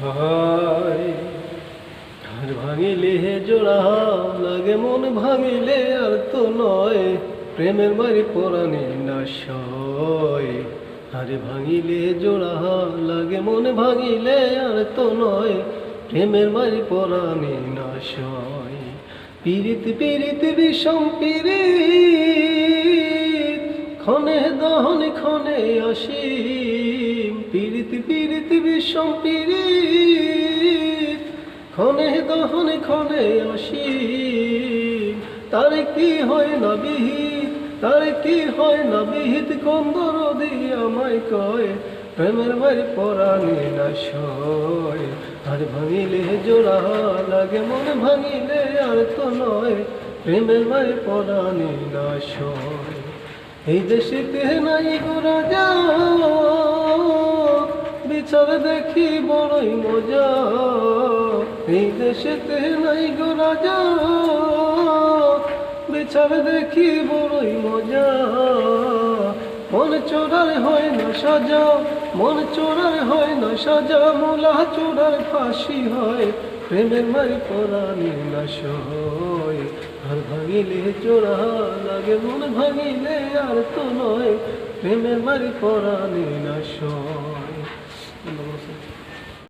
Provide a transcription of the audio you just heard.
হায় আর ভাঙিলে হে জোড়া, লাগে মন ভাঙিলে আর তো নয়, প্রেমের বাড়ি পরাণে না সয় আরে ভাঙিলে জোড়া, লাগে মন ভাঙিলে আর তো নয়, প্রেমের বাড়ি পরাণে না সয় পীড়িত পীড়িত, বিষম পীড়িত, ক্ষণে দহন ক্ষণে আসিম পীড়িত পীড়িত বিষম পীড়িত ক্ষণে দহন ক্ষণে আসিম তার কি হয় না বিহিত, তার কি হয় না বিহিত? কন্দর দিয়ে আমায় কয়, প্রেমের বাড়ি পরাণে না সয় আর ভাঙিলে জোড়া লাগে, মন ভাঙিলে আর তো নয়, প্রেমের বাড়ি পরাণে না সয় এই দেশেতে নাই গো রাজা বিচার দেখি বড়ই মজা। এই দেশেতে নাই গো রাজা। বিচার দেখি বড়ই মজা। মন চোরার হয় না সাজা, মন চোরার হয় না সাজা। মোলা চোরার ফাঁসি হয়, প্রেমের মারি পরাণী না সয় আর ভাঙিলে চোরা লাগে, মন ভাঙিলে আর তো নয়, প্রেমের মারি পরাণী না সয়